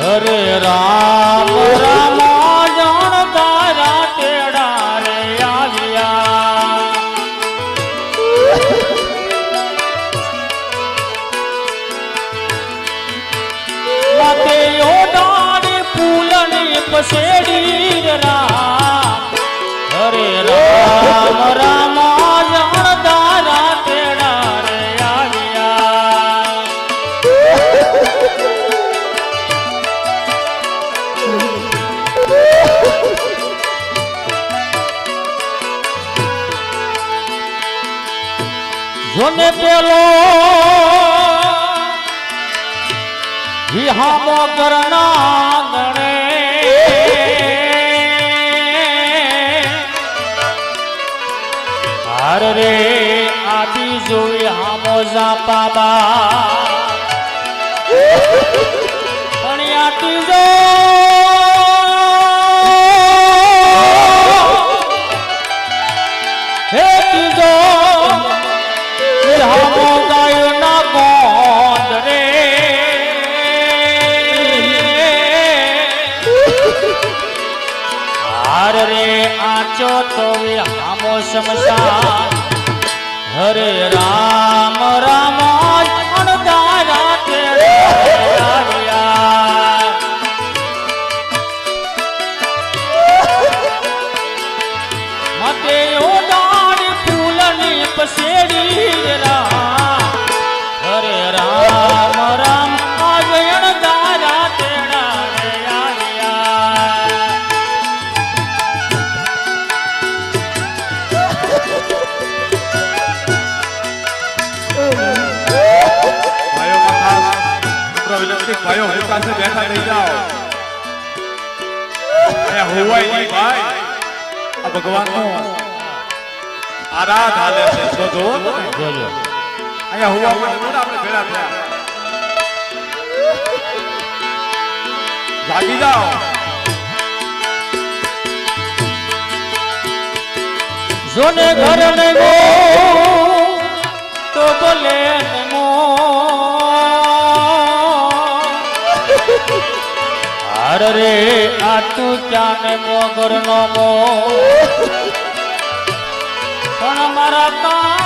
હરે રામ રામ જાણ તારા તેડા રે આવ્યા. માતે ઓડાણી ફૂલની પસેડી જોને પેલો વિહામો કરના ગણે હાર રે આબી જો વિહામો જાપાબા પણ આટી જો હે ત્રીજો વિહામો ગાયો ના ગોંદ રે હાર રે આચો તો હામો શમશાન હરે રામ રામ મતે ઓડાણી ભાઈઓ માં ખાસ મિત્રો વિનંતી ભાઈઓ હું પાસે બેઠા થઈ જાઓ જોને ઘર ને ગો. તો ભલે ને મો હાર રે, આ તું ક્યાં ને મોગર નો મો? પણ મારા તારે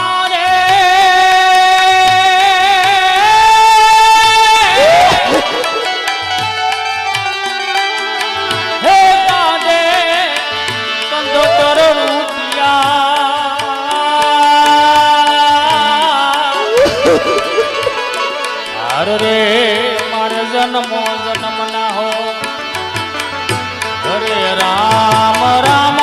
હાર રે મારે જન્મો જન્મ ના હો. હરે રામ રામ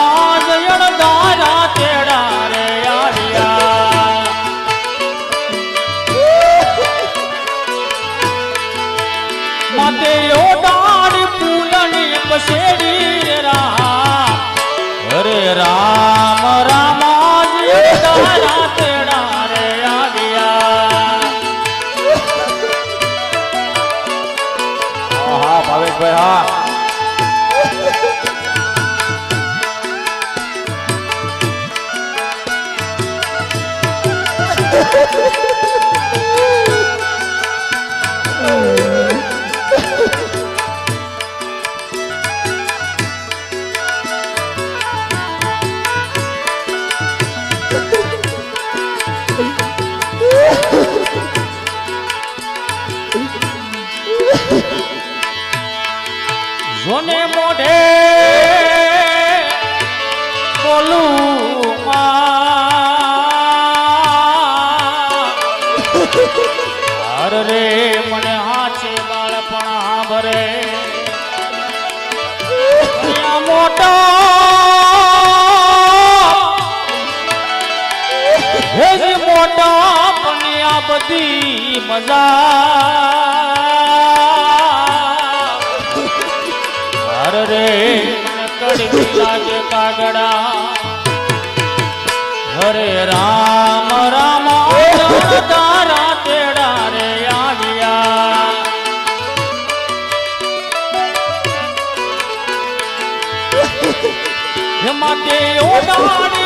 જોને મોઢે મોટા. મોટો પણ આ બધી મજા. હર રે કડવી લાગે કાગડા. હરે રામ રામ. માટે ઓડાણ